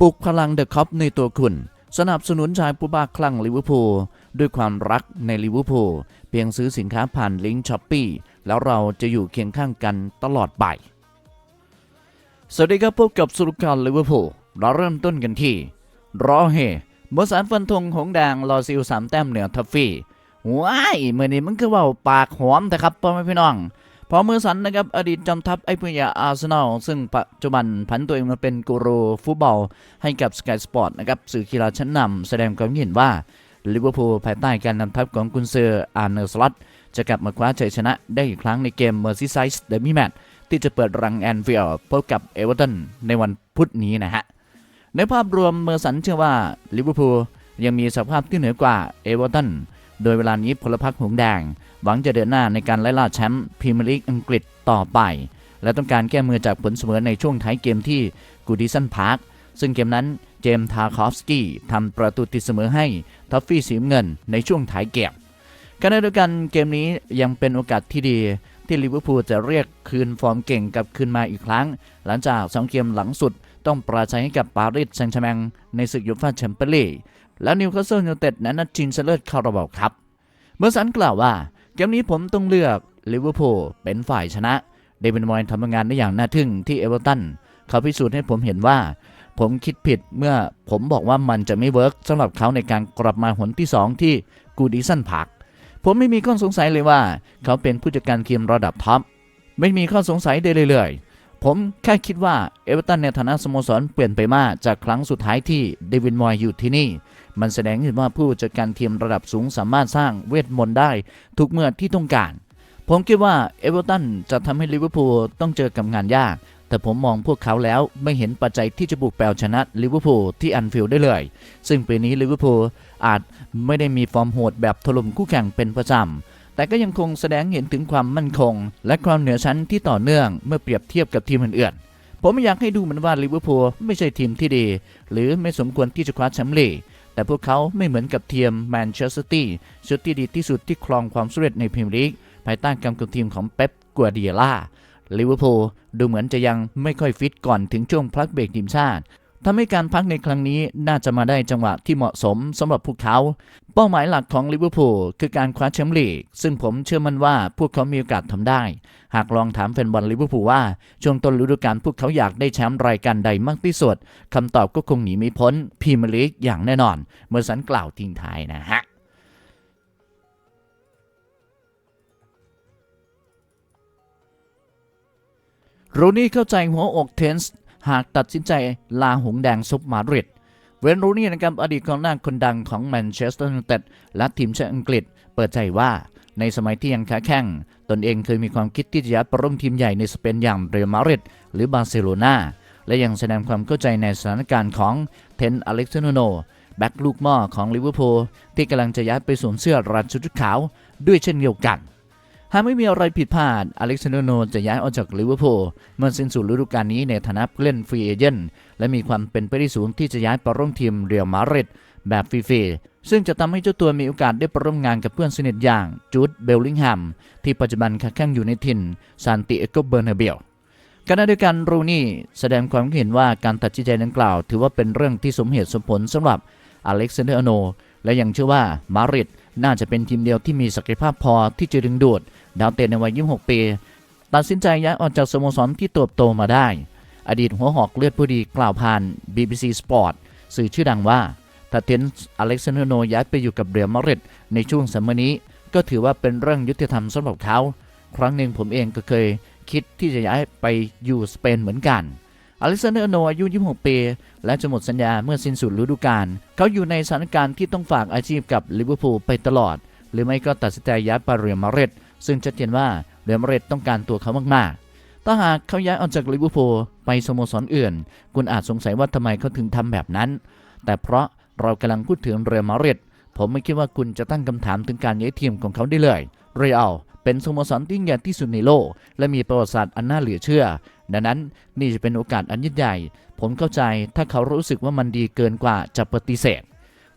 ปลุกพลังเดอะคอปในตัวคุณ สนับสนุนชายผู้บ้าคลั่งลิเวอร์พูลด้วยความรักในลิเวอร์พูลเพียงซื้อสินค้าผ่านลิงก์ช้อปปีแล้วเราจะอยู่เคียงข้างกันตลอดไป สวัสดีครับพบกับสุรการลิเวอร์พูลเราเริ่มต้นกันที่รอเฮเมื่อสารฟันธงหงแดงรอซิลสามแต้มเหนือทัฟฟี่ว้ายเมื่อนี้มันคือว่าปากหอมแต่ครับพ่อแม่พี่น้อง พอมือสันนะครับอดีตจอมทัพไอ้พยาอาร์เซนอลซึ่งปัจจุบันผันตัวเองมาเป็นกูรูฟุตบอล ให้กับ Sky Sport นะครับสื่อกีฬาชั้นนำแสดงความเห็นว่าลิเวอร์พูลภายใต้การนำทัพของกุนเซอร์อาร์เนอร์สล็อตจะกลับมาคว้าชัยชนะได้อีกครั้งในเกม Merseyside Derby Match ที่จะเปิดรังแอนฟิลด์พบกับเอเวอร์ตันในวันพุธนี้นะฮะ ในภาพรวมเมอร์สันเชื่อว่าลิเวอร์พูลยังมีสภาพที่เหนือกว่าเอเวอร์ตัน โดยเวลานี้พลพรรคหงแดง หวังจะเดินหน้าในการไล่ล่าแชมป์พรีเมียร์ลีกอังกฤษต่อไป และต้องการแก้มือจากผลเสมอในช่วงท้ายเกมที่กูดิสันพาร์คซึ่งเกมนั้นเจมส์ทาคอฟสกี้ทำประตูติดเสมอให้ท็อฟฟี่สีเงินในช่วงท้ายเกมขณะเดียวกันเกมนี้ยังเป็นโอกาสที่ดีที่ลิเวอร์พูลจะเรียกคืนฟอร์มเก่งกลับคืนมาอีกครั้ง หลังจากสองเกมหลังสุดต้องปราชัยให้กับปารีสแซงต์แชร์แมงในศึกยูฟ่าแชมเปี้ยนลีก และนิวคาสเซิลยูไนเต็ดนั้นนัดชิงชนะเลิศคาราบาวครับ เมื่อสันกล่าวว่า เกมนี้ผมต้องเลือกลิเวอร์พูลเป็นฝ่ายชนะ เดวินมอยน์ทำงานได้อย่างน่าทึ่งที่เอเวอร์ตันเขาพิสูจน์ให้ผมเห็นว่า ผมคิดผิดเมื่อผมบอกว่ามันจะไม่เวิร์กสำหรับเขาในการกลับมาหนที่ 2 ที่กูดิสันพาร์คผมไม่มีข้อสงสัยเลยว่า เขาเป็นผู้จัดการทีมระดับท็อปไม่มีข้อสงสัยใดเลยผมแค่คิดว่าเอเวอร์ตันในฐานะสโมสรเปลี่ยนไปมากจากครั้งสุดท้ายที่เดวินมอยน์อยู่ที่นี่ มันแสดงให้เห็นว่าผู้จัดการทีมระดับสูงสามารถสร้างเวทมนต์ได้ ทุกเมื่อที่ต้องการ ผมคิดว่าเอเวอร์ตันจะทำให้ลิเวอร์พูลต้องเจอกับงานยาก แต่ผมมองพวกเขาแล้วไม่เห็นปัจจัยที่จะบุกแปลชนะลิเวอร์พูลที่อันฟิลด์ได้เลย ซึ่งปีนี้ลิเวอร์พูลอาจไม่ได้มีฟอร์มโหดแบบถล่มคู่แข่งเป็นประจำแต่ก็ยังคงแสดงเห็นถึงความมั่นคง และความเหนือชั้นที่ต่อเนื่องเมื่อเปรียบเทียบกับทีมอื่นๆ ผมไม่อยากให้ดูเหมือนว่าลิเวอร์พูลไม่ใช่ทีมที่ดี หรือไม่สมควรที่จะคว้าแชมป์ลีก แต่พวกเขาไม่เหมือนกับทีมแมนเชสเตอร์ซิตี้ชุดที่ดีที่สุดที่ครองความสำเร็จในพรีเมียร์ลีกภายใต้การกุมทีมของเป๊ปกัวเดียล่าลิเวอร์พูลดูเหมือนจะยังไม่ค่อยฟิตก่อนถึงช่วงพักเบรกทีมชาติ ทำให้การพักในครั้งนี้น่าจะมาได้จังหวะที่เหมาะสมสำหรับพวกเขา เป้าหมายหลักของลิเวอร์พูลคือการคว้าแชมป์ลีก ซึ่งผมเชื่อมั่นว่าพวกเขามีโอกาสทำได้ หากลองถามแฟนบอลลิเวอร์พูลว่า ช่วงต้นฤดูกาลพวกเขาอยากได้แชมป์รายการใดมากที่สุดคำตอบก็คงหนีไม่พ้นพรีเมียร์ลีกอย่างแน่นอน เมื่อสันกล่าวทิ้งท้ายนะฮะรูนี่เข้าใจหัวอกเทนส์ หากตัดสินใจลาหงแดงซุปมาดริดเวนรูนี่นะครับอดีตกองหน้าคนดังของแมนเชสเตอร์ยูไนเต็ดและทีมชาติอังกฤษ เปิดใจว่าในสมัยที่ยังขาแข้ง ตนเองเคยมีความคิดที่จะย้ายไปร่วมทีมใหญ่ในสเปนอย่างเรอัลมาดริดหรือบาร์เซโลนาและยังแสดงความเข้าใจในสถานการณ์ของเทนอเล็กซานโนแบ็กลูกหม่อของลิเวอร์พูลที่กำลังจะย้ายไปสวมเสื้อรันชุดขาวด้วยเช่นเดียวกัน หากไม่มีอะไรผิดพลาดอเล็กซานเดอร์โนจะย้ายออกจากลิเวอร์พูลเมื่อสิ้นสุดฤดูกาลนี้ในฐานะผู้เล่นฟรีเอเจนต์และมีความเป็นไปได้สูงที่จะย้ายไปร่วมทีมเรียลมาดริดแบบฟรีๆซึ่งจะทำให้เจ้าตัวมีโอกาสได้ไปร่วมงานกับเพื่อนสนิทอย่างจูดเบลลิงแฮมที่ปัจจุบันค้าแข่งอยู่ในถิ่นซานติเอโกเบอร์นาเบลขณะเดียวกันรูนี่แสดงความเห็นว่าการตัดสินใจดังกล่าว ถือว่าเป็นเรื่องที่สมเหตุสมผลสำหรับอเล็กซานเดอร์โนและยังเชื่อว่ามาดริดน่าจะเป็นทีมเดียวที่มีศักยภาพพอที่จะดึงดูด ดาวเตะในวัย 26 ปี ตัดสินใจย้ายออกจากสโมสรที่เติบโตมาได้ อดีตหัวหอกเลือดผู้ดีกล่าวผ่าน BBC Sport สื่อชื่อดังว่าถ้าเทนส์อเล็กซานโนย้ายไปอยู่กับเรียมาริดในช่วงสมัยนี้ ก็ถือว่าเป็นเรื่องยุติธรรมสำหรับเขา ครั้งหนึ่งผมเองก็เคยคิดที่จะย้ายไปอยู่สเปนเหมือนกันอเล็กซานเดอร์โนอายุ 26 ปี และจะหมดสัญญาเมื่อสิ้นสุดฤดูกาล เขาอยู่ในสถานการณ์ที่ต้องฝากอาชีพกับลิเวอร์พูลไปตลอด หรือไม่ก็ตัดสินใจย้ายไปเรียลมาดริด ซึ่งชัดเจนว่าเรอัลมาดริดต้องการตัวเขามากๆ ถ้าหากเขาย้ายออกจากลิเวอร์พูลไปสโมสรอื่น คุณอาจสงสัยว่าทำไมเขาถึงทำแบบนั้น แต่เพราะเรากำลังพูดถึงเรอัลมาดริดผมไม่คิดว่าคุณจะตั้งคำถามถึงการย้ายทีมของเขาได้เลยเรอัลเป็นสโมสรที่ใหญ่ที่สุดในโลก และมีประวัติศาสตร์อันน่าเหลือเชื่อ ดังนั้นนี่จะเป็นโอกาสอันยิ่งใหญ่ ผมเข้าใจถ้าเขารู้สึกว่ามันดีเกินกว่าจะปฏิเสธ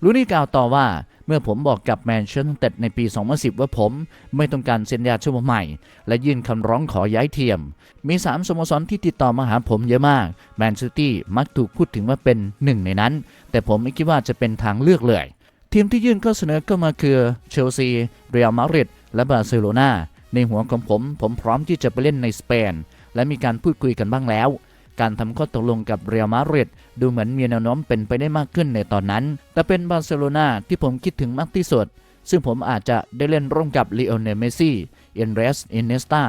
ลูนี่กล่าวต่อว่า เมื่อผมบอกกับแมนเชสเตอร์ในปี 2010 ว่าผมไม่ต้องการเซ็นยาชั่วโมงใหม่ และยื่นคำร้องขอย้ายเทียม มี 3 สโมสรที่ติดต่อมาหาผมเยอะมาก แมนซิตี้มักถูกพูดถึงว่าเป็นหนึ่งในนั้น แต่ผมไม่คิดว่าจะเป็นทางเลือกเลย ทีมที่ยื่นข้อเสนอเข้ามาคือเชลซี เรอัลมาดริด และบาร์เซโลนาในหัวของผม ผมพร้อมที่จะไปเล่นในสเปน และมีการพูดคุยกันบ้างแล้ว การทำข้อตกลงกับเรอัลมาดริด ดูเหมือนมีแนวโน้มเป็นไปได้มากขึ้นในตอนนั้น แต่เป็นบาร์เซโลนาที่ผมคิดถึงมากที่สุด ซึ่งผมอาจจะได้เล่นร่วมกับลีโอเนลเมสซี่เอนเรสอินเนสตา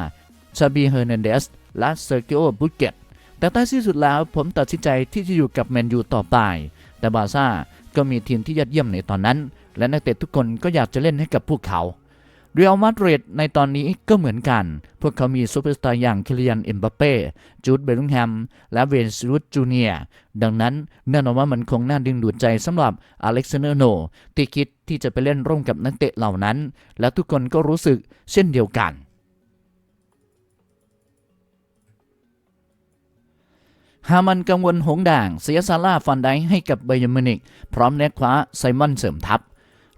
ชาบีเฮอร์นันเดสและเซอร์กิโอบุเกตแต่ท้ที่สุดแล้วผมตัดสินใจที่จะอยู่กับแมนยูต่อไป แต่บาร์ซ่าก็มีทีมที่ยอดเยี่ยมในตอนนั้น และนักเตะทุกคนก็อยากจะเล่นให้กับพวกเขา เรอัลมาดริดในตอนนี้ก็เหมือนกัน พวกเขามีซูเปอร์สตาร์อย่างคิลิยันเอ็มบัปเป้จูดเบลลิงแฮม และเวนซ์รูดจูเนียร์ดังนั้นแน่นอนว่ามันคงน่าดึงดูดใจสำหรับอเล็กซานเดอร์โนที่คิดที่จะไปเล่นร่วมกับนักเตะเหล่านั้น และทุกคนก็รู้สึกเช่นเดียวกันฮามันกังวลหงด่างเสียซาร่าฟันไดให้กับไบย์มินิก พร้อมแนกคว้าไซมอนเสริมทัพ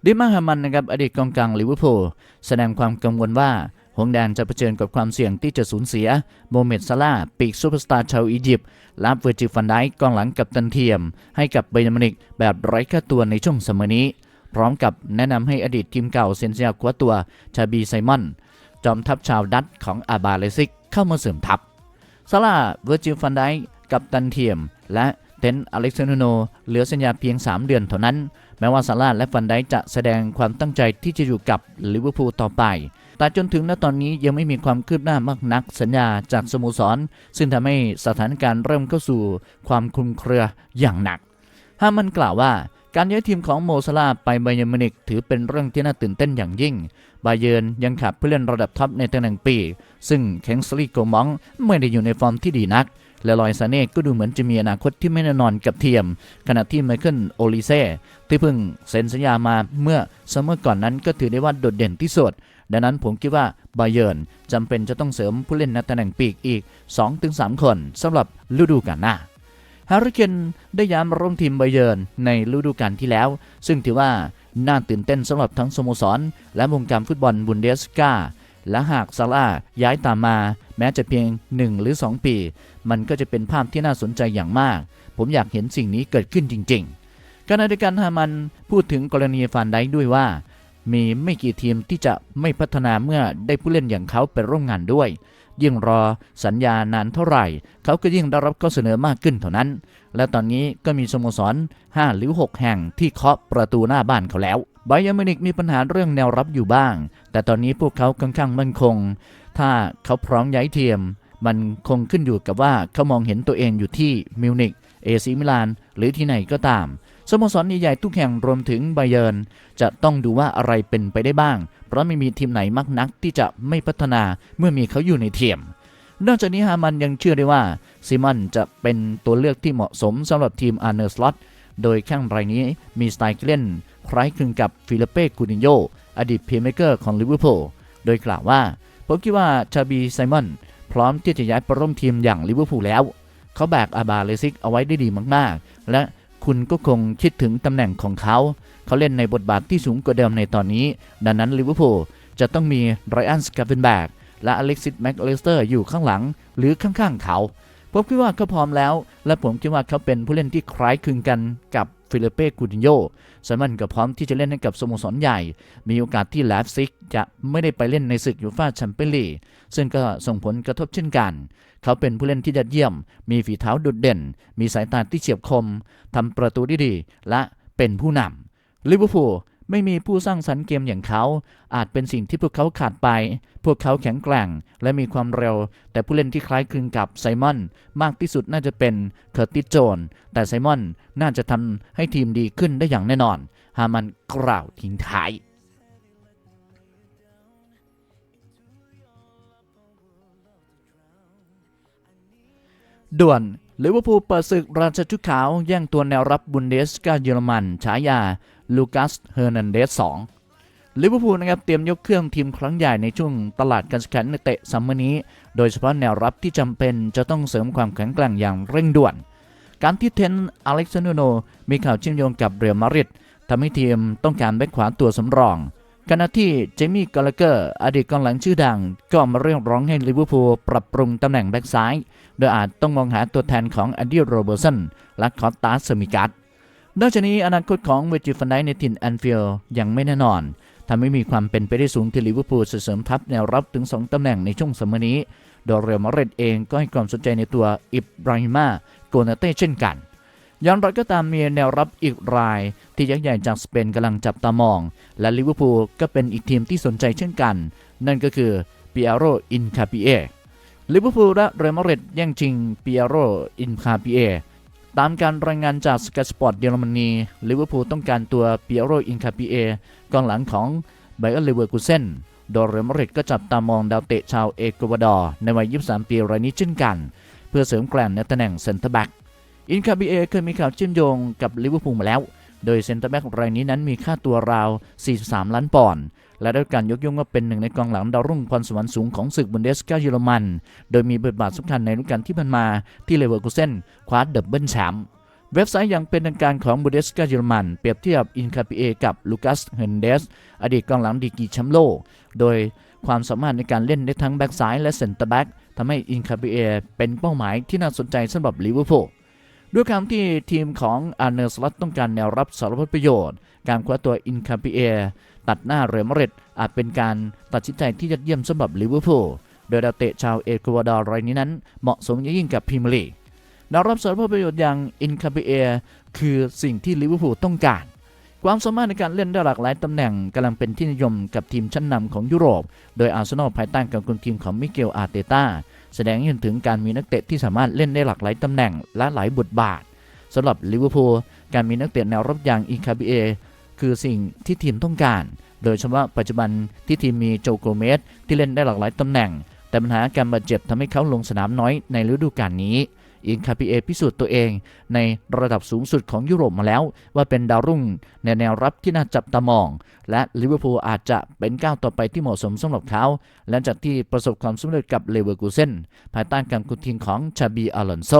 ดิมาฮามันนะครับอดีตกองกลางลิเวอร์พูลแสดงความกังวลว่าหงแดงจะเผชิญกับความเสี่ยงที่จะสูญเสียโมเมดซาลาปีกซูเปอร์สตาร์ชาวอียิปต์และเวอร์จิฟันไดกองหลังกับตันเทียม ให้กับไบเยอร์มิวนิกแบบไร้ค่าตัวในช่วงสมัยนี้ พร้อมกับแนะนำให้อดีตทีมเก่าเซนเซียคว้าตัวชาบีไซมอนจอมทัพชาวดัตของอาบาเลซิกเข้ามาเสริมทัพซาร่าเวอร์จิฟันไดกับตันเทียม และ เทนอเล็กซานโนเหลือสัญญาเพียง 3 เดือนเท่านั้น แม้ว่าซาร่าและฟันไดจะแสดงความตั้งใจที่จะอยู่กับลิเวอร์พูลต่อไป แต่จนถึงณตอนนี้ยังไม่มีความคืบหน้ามากนักสัญญาจากสโมสร ซึ่งทำให้สถานการณ์เริ่มเข้าสู่ความคลุมเครืออย่างหนักฮามันกล่าวว่าการย้ายทีมของโมซาลาไปไบเยอร์มินิกถือเป็นเรื่องที่น่าตื่นเต้นอย่างยิ่ง บาเยิร์นยังขาดผู้เล่นระดับท็อปในตำแหน่งปี ซึ่งเค็งสลีโกมองไม่ได้อยู่ในฟอร์มที่ดีนัก และลอยซาเน่ก็ดูเหมือนจะมีอนาคตที่ไม่แน่นอนกับเทียม ขณะที่ไมเคิลโอลิเซ่ที่เพิ่งเซ็นสัญญามาเมื่อซัมเมอร์ก่อนนั้นก็ถือได้ว่าโดดเด่นที่สุด ดังนั้นผมคิดว่าบาเยิร์นจำเป็นจะต้องเสริมผู้เล่นในตำแหน่งปีกอีก 2-3 คนสำหรับฤดูกาลหน้าฮาริเคนได้ย้ามร่วมทีมไบเยิร์นในฤดูกาลที่แล้ว ซึ่งถือว่าน่าตื่นเต้นสำหรับทั้งสโมสร และวงการฟุตบอลบุนเดสกาและหากซาร่าย้ายตามมา แม้จะเพียง 1 หรือ 2 ปี มันก็จะเป็นภาพที่น่าสนใจอย่างมาก ผมอยากเห็นสิ่งนี้เกิดขึ้นจริงๆขณะเดียวกันฮามันพูดถึงกรณีฟานไดค์ด้วยว่า มีไม่กี่ทีมที่จะไม่พัฒนาเมื่อได้ผู้เล่นอย่างเขาไปร่วมงานด้วย ยิ่งรอสัญญานานเท่าไหร่ เขาก็ยิ่งได้รับข้อเสนอมากขึ้นเท่านั้น และตอนนี้ก็มีสโมสร 5 หรือ 6 แห่งที่เคาะประตูหน้าบ้านเขาแล้วไบยอร์มินิกมีปัญหาเรื่องแนวรับอยู่บ้าง แต่ตอนนี้พวกเขาค่อนข้างมั่นคง ถ้าเขาพร้อมย้ายเทียม มันคงขึ้นอยู่กับว่าเขามองเห็นตัวเองอยู่ที่มิวนิกเอซิมิลาน หรือที่ไหนก็ตาม สโมสรใหญ่ๆทุกแห่งรวมถึงไบเยนจะต้องดูว่าอะไรเป็นไปได้บ้าง เพราะไม่มีทีมไหนมักนักที่จะไม่พัฒนาเมื่อมีเขาอยู่ในเทียมนอกจากนี้ฮามันยังเชื่อได้ว่าซิมอนจะเป็นตัวเลือกที่เหมาะสมสำหรับทีมอาร์เนอร์สล็อตโดยแข้งรายนี้มีสไตล์เล่นคล้ายคลึงกับฟิลิเป้กูดิโยอดีตเพลย์เมเกอร์ของลิเวอร์พูลโดยกล่าวว่า ผมคิดว่าชาบีไซมอนพร้อมที่จะย้ายไปร่วมทีมอย่างลิเวอร์พูลแล้ว เขาแบกอาบาเลซิกเอาไว้ได้ดีมากๆ และคุณก็คงคิดถึงตำแหน่งของเขา เขาเล่นในบทบาทที่สูงกว่าเดิมในตอนนี้ ดังนั้นลิเวอร์พูลจะต้องมีไรอันสกาเฟนแบกและอเล็กซิสแม็กเลสเตอร์อยู่ข้างหลังหรือข้างๆเขา ผมคิดว่าเขาพร้อมแล้ว และผมคิดว่าเขาเป็นผู้เล่นที่คล้ายคลึงกันกับ ฟิลิเป้กูดินโยไซมอนก็พร้อมที่จะเล่นให้กับสโมสรใหญ่ มีโอกาสที่แลฟซิกจะไม่ได้ไปเล่นในศึกยูฟ่าแชมเปี้ยนลีกซึ่งก็ส่งผลกระทบเช่นกัน เขาเป็นผู้เล่นที่ยอดเยี่ยม มีฝีเท้าโดดเด่น มีสายตาที่เฉียบคมทำประตูได้ดีและเป็นผู้นำลิเวอร์พูล ไม่มีผู้สร้างสรรค์เกมอย่างเขา อาจเป็นสิ่งที่พวกเขาขาดไป พวกเขาแข็งแกร่งและมีความเร็ว แต่ผู้เล่นที่คล้ายคลึงกับไซมอนมากที่สุดน่าจะเป็นเคอร์ติสโจน แต่ไซมอนน่าจะทำให้ทีมดีขึ้นได้อย่างแน่นอน ฮามันกล่าวทิ้งท้ายด่วนลิเวอร์พูลเปิดศึกราชชุดขาว แย่งตัวแนวรับบุนเดสกาเยอรมัน ฉายา ลูคัส เฮอร์นันเดส2ลิเวอร์พูลนะครับเตรียมยกเครื่องทีมครั้งใหญ่ในช่วงตลาดการแข่งในเตะซัมเมอร์นี้ โดยเฉพาะแนวรับที่จำเป็นจะต้องเสริมความแข็งแกร่งอย่างเร่งด่วน การที่เทนอเล็กซานโดโนมีข่าวเชื่อมโยงกับเรอัลมาดริดทำให้ทีมต้องการแบ็คขวาตัวสำรองขณะที่เจมี่กาลเกอร์อดีตกองหลังชื่อดัง ก็มาเรียกร้องให้ลิเวอร์พูลปรับปรุงตำแหน่งแบ็กซ้าย โดยอาจต้องมองหาตัวแทนของอดีโรเบอร์สันและคอตตาสมิกัส นอกจากนี้อนาคตของเวจิฟันไดในถิ่นแอนฟิลด์ยังไม่แน่นอนทำให้มีความเป็นไปได้สูงที่ลิเวอร์พูลจะเสริมทัพแนวรับถึง 2 ตำแหน่งในช่วงสมัยนี้ โดยเรอัลมาดริดเองก็ให้ความสนใจในตัวอิบราฮิมาโกนาเต้เช่นกันอย่างไรก็ตามมีแนวรับอีกราย ที่ยักษ์ใหญ่จากสเปนกำลังจับตามอง และลิเวอร์พูลก็เป็นอีกทีมที่สนใจเช่นกัน นั่นก็คือปิเอโรอินคาปิเอลิเวอร์พูลและเรอัลมาดริดแย่งชิงปิเอโรอินคาปิเอ ตามการรายงานจากสกายสปอร์ตเยอรมนีลิเวอร์พูลต้องการตัวเปียโรอินคาปิเอกองหลังของไบเออร์เลเวอร์กูเซนโดยเรอัลมาดริดก็จับตามองดาวเตะชาวเอกวาดอร์ในวัย 23 ปีรายนี้เช่นกัน เพื่อเสริมแกร่งในตำแหน่งเซนเตอร์แบ็กอินคาบิเอเคยมีข่าวเชื่อมโยงกับลิเวอร์พูลมาแล้ว โดยเซนเตอร์แบ็กรายนี้นั้นมีค่าตัวราว 43 ล้านปอนด์ และได้การยกย่องว่าเป็นหนึ่งในกองหลังดาวรุ่งพรสวรรค์สูงของศึกบุนเดสกาเยอรมัน โดยมีบทบาทสำคัญในฤดูกาลที่ผ่านมาที่เลเวอร์คูเซนคว้าดับเบิลแชมป์เว็บไซต์อย่างเป็นทางการของบุนเดสกาเยอรมัน เปรียบเทียบอินคาบิเอกับลูคัสเฮนเดส อดีตกองหลังดีกีแชมป์โลก โดยความสามารถในการเล่นได้ทั้งแบ็กซ้ายและเซนเตอร์แบ็กทำให้อินคาบิเอเป็นเป้าหมายที่น่าสนใจสำหรับลิเวอร์พูล ด้วยคำที่ทีมของอาร์เนอร์สลัตต้องการแนวรับสารพัดประโยชน์ การคว้าตัวอินคาปิเอตัดหน้าเรอัลมาดริดอาจเป็นการตัดสินใจที่ยอดเยี่ยมสำหรับลิเวอร์พูลโดยดาวเตะชาวเอกวาดอร์รายนี้นั้น เหมาะสมยิ่งกับพรีเมียร์ลีกแนวรับสารพัดประโยชน์อย่างอินคาปิเอคือสิ่งที่ลิเวอร์พูลต้องการความสามารถในการเล่นได้หลากหลายตำแหน่งกำลังเป็นที่นิยมกับทีมชั้นนำของยุโรป โดยอาร์เซนอลภายใต้การคุมทีมของมิเกลอาร์เตต้า แสดงให้เห็นถึงการมีนักเตะที่สามารถเล่นได้หลากหลายตำแหน่งและหลายบทบาทสำหรับลิเวอร์พูลการมีนักเตะแนวรับอย่างอินคาบิเอคือสิ่งที่ทีมต้องการ โดยเฉพาะปัจจุบันที่ทีมมีโจโกเมสที่เล่นได้หลากหลายตำแหน่ง แต่ปัญหาการบาดเจ็บทำให้เขาลงสนามน้อยในฤดูกาลนี้ อินคาปิเอพิสูจน์ตัวเอง ในระดับสูงสุดของยุโรปมาแล้ว ว่าเป็นดาวรุ่งในแนวรับที่น่าจับตามอง และลิเวอร์พูลอาจจะเป็นก้าวต่อไปที่เหมาะสมสำหรับเขาหลังจากที่ประสบความสำเร็จกับเลเวอร์กูเซนภายใต้การคุมทีมของชาบีอลอนโซ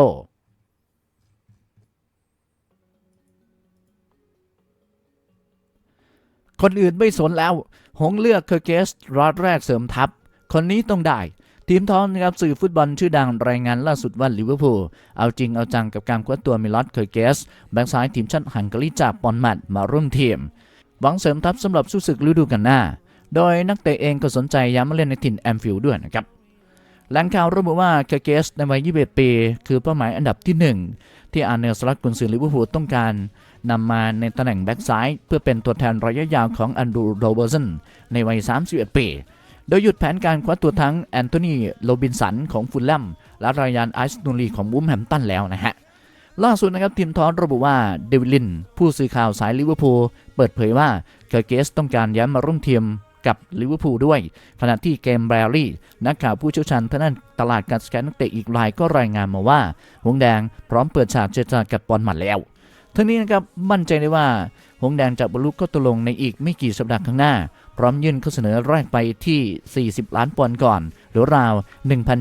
คนอื่นไม่สนแล้ว หงเลือกเคอร์เกสรอดแรกเสริมทัพ คนนี้ต้องได้ ทีมทองนะครับสื่อฟุตบอลชื่อดังรายงานล่าสุดว่าลิเวอร์พูลเอาจริงเอาจังกับการคว้าตัวมิลอสเคอร์เกสแบ็กซ้ายทีมชาติฮังการีจากปอนมัดมาร่วมทีม หวังเสริมทัพสำหรับสู้ศึกฤดูกาลหน้า โดยนักเตะเองก็สนใจย้ำมาเล่นในถิ่นแอมฟิลด์ด้วยนะครับแหล่งข่าวระบุว่าเคอร์เกสในวัย 21 ปี คือเป้าหมายอันดับที่ 1 ที่อาร์เนลสลัดกุนซือลิเวอร์พูลต้องการนำมาในตำแหน่งแบ็กซ้ายเพื่อเป็นตัวแทนระยะยาวของอันดูโรเบอร์สันในวัย 31 ปี โดยหยุดแผนการคว้าตัวทั้งแอนโทนีโรบินสันของฟูลแลมและรายานไอซ์นูลีของวูมแฮมตันแล้วนะฮะ ล่าสุดนะครับทีมทอสระบุว่าเดวิลิน ผู้สื่อข่าวสายลิเวอร์พูลเปิดเผยว่าเคอร์เกสต้องการย้ายมาร่วมทีมกับลิเวอร์พูลด้วย ขณะที่เกมแบรี่ นักข่าวผู้เชี่ยวชาญทางด้านตลาดการสแกนนักเตะอีกรายก็รายงานมาว่า หงแดงพร้อมเปิดฉากเจรจากับบอลหมัดแล้วทั้งนี้นะครับมั่นใจได้ว่า หงแดงจะบรรลุข้อตกลงในอีกไม่กี่สัปดาห์ข้างหน้า ร้อมยื่นข้อเสนอแรกไปที่ 40 ล้านปอนด์ก่อน หรือราว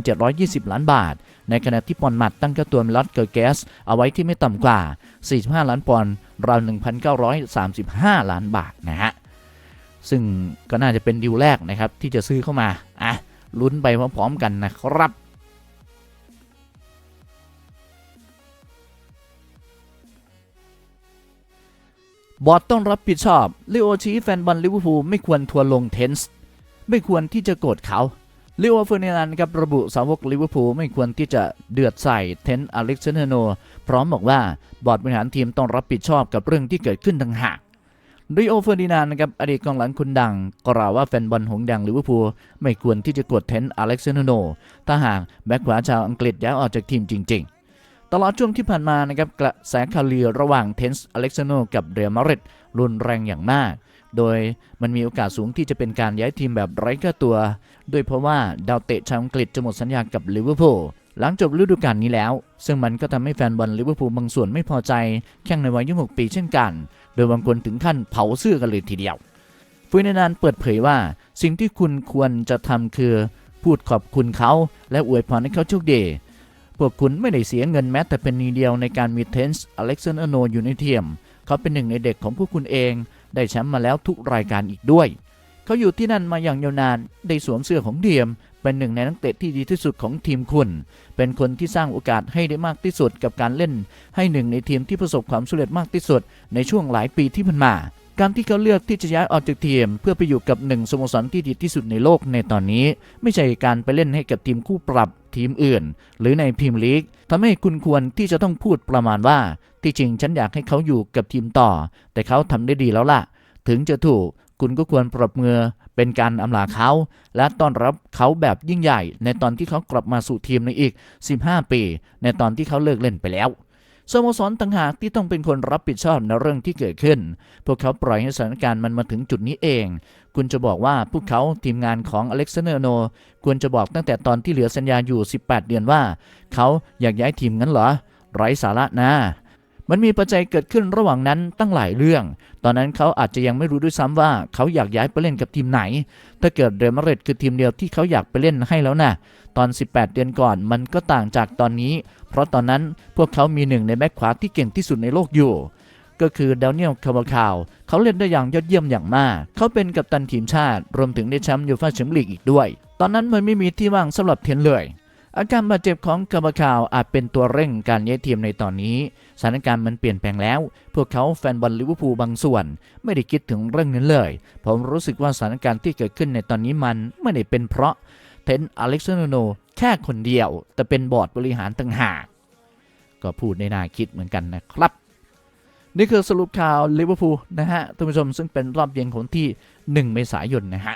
1,720 ล้านบาท ในขณะที่ปอนด์หมัดตั้งกระตัวมลอสเกอร์เกสเอาไว้ที่ไม่ต่ำกว่า 45 ล้านปอนด์ราว 1,935 ล้านบาทนะฮะซึ่งก็น่าจะเป็นดีลแรกนะครับที่จะซื้อเข้ามาอะลุ้นไปพร้อมๆกันนะครับ บอร์ดต้องรับผิดชอบลิโอชี้แฟนบอลลิเวอร์พูลไม่ควรทัวร์ลงเทนส์ไม่ควรที่จะโกรธเขาลิโอเฟอร์นันด์ครับระบุสาวกลิเวอร์พูลไม่ควรที่จะเดือดใส่เทนต์อเล็กซานเดโน พร้อมบอกว่าบอร์ดบริหารทีมต้องรับผิดชอบกับเรื่องที่เกิดขึ้นต่างหากริโอเฟอร์ดินานนะครับอดีตกองหลังคนดังกล่าวว่าแฟนบอลหงส์แดงลิเวอร์พูลไม่ควรที่จะกดเทนต์อเล็กซานเดโน ถ้าหากแบ็คขวาชาวอังกฤษย้ายออกจากทีมจริง ๆ ตลอดช่วงที่ผ่านมานะครับกระแสข่าวลือระหว่างเทนส์อเล็กซานโนกับเรอัลมาดริดรุนแรงอย่างมาก โดยมันมีโอกาสสูงที่จะเป็นการย้ายทีมแบบไร้ค่าตัวโดยเพราะว่าดาวเตะชาวอังกฤษจะหมดสัญญากับลิเวอร์พูลหลังจบฤดูกาลนี้แล้ว ซึ่งมันก็ทำให้แฟนบอลลิเวอร์พูลบางส่วนไม่พอใจ แข่งในวัย 26 ปีเช่นกัน โดยบางคนถึงขั้นเผาเสื้อกันเลยทีเดียวฟุยนานเปิดเผยว่า สิ่งที่คุณควรจะทำคือ พูดขอบคุณเขา และอวยพรให้เขาโชคดี พวกคุณไม่ได้เสียเงินแม้แต่เป็นนีเดียวในการมีเทนส์อเล็กซานเดอร์โนอยู่ในทีมเขาเป็นหนึ่งในเด็กของพวกคุณเอง ได้แชมป์มาแล้วทุกรายการอีกด้วย เขาอยู่ที่นั่นมาอย่างยาวนาน ได้สวมเสื้อของเดียม เป็นหนึ่งในนักเตะที่ดีที่สุดของทีมคุณ เป็นคนที่สร้างโอกาสให้ได้มากที่สุดกับการเล่น ให้หนึ่งในทีมที่ประสบความสำเร็จมากที่สุด ในช่วงหลายปีที่ผ่านมา การที่เขาเลือกที่จะย้ายออกจากทีม เพื่อไปอยู่กับหนึ่งสโมสรที่ดีที่สุดในโลกในตอนนี้ ไม่ใช่การไปเล่นให้กับทีมคู่ปรับทีมอื่น หรือในพรีมลีกทำให้คุณควรที่จะต้องพูดประมาณว่า ที่จริงฉันอยากให้เขาอยู่กับทีมต่อ แต่เขาทำได้ดีแล้วล่ะ ถึงจะถูกคุณก็ควรปรบมือเป็นการอำลาเขา และต้อนรับเขาแบบยิ่งใหญ่ ในตอนที่เขากลับมาสู่ทีมในอีก 15 ปี ในตอนที่เขาเลิกเล่นไปแล้ว สโมสรต่างหากที่ต้องเป็นคนรับผิดชอบในเรื่องที่เกิดขึ้น พวกเขาปล่อยให้สถานการณ์มันมาถึงจุดนี้เอง คุณจะบอกว่าพวกเขาทีมงานของอเล็กซานเดอร์โน ควรจะบอกตั้งแต่ตอนที่เหลือสัญญาอยู่ 18 เดือนว่า เขาอยากย้ายทีมงั้นเหรอ ไร้สาระนะ มันมีปัจจัยเกิดขึ้นระหว่างนั้นตั้งหลายเรื่อง ตอนนั้นเขาอาจจะยังไม่รู้ด้วยซ้ำว่าเขาอยากย้ายไปเล่นกับทีมไหน ถ้าเกิดเรอัลมาดริดคือทีมเดียวที่เขาอยากไปเล่นให้แล้วนะตอน 18 เดือนก่อนมันก็ต่างจากตอนนี้ เพราะตอนนั้นพวกเขามีหนึ่งในแบ็คขวาที่เก่งที่สุดในโลกอยู่ก็คือดานิเอลคาร์บาคาว เขาเล่นได้อย่างยอดเยี่ยมอย่างมาก เขาเป็นกัปตันทีมชาติ รวมถึงได้แชมป์ยูฟ่าแชมเปี้ยนลีกอีกด้วย ตอนนั้นมันไม่มีที่ว่างสำหรับเทนเลย อาการบาดเจ็บของคาร์บาคาวอาจเป็นตัวเร่งการย้ายทีมในตอนนี้ สถานการณ์มันเปลี่ยนแปลงแล้ว พวกเขาแฟนบอลลิเวอร์พูลบางส่วน ไม่ได้คิดถึงเรื่องนั้นเลย ผมรู้สึกว่าสถานการณ์ที่เกิดขึ้นในตอนนี้มันไม่ได้เป็นเพราะเทนอเล็กซานโนแค่คนเดียว แต่เป็นบอร์ดบริหารต่างหาก ก็พูดในน่าคิดเหมือนกันนะครับนี่คือสรุปข่าวลิเวอร์พูลนะฮะท่านผู้ชมซึ่งเป็นรอบเย็นของที่ 1 เมษายนนะฮะ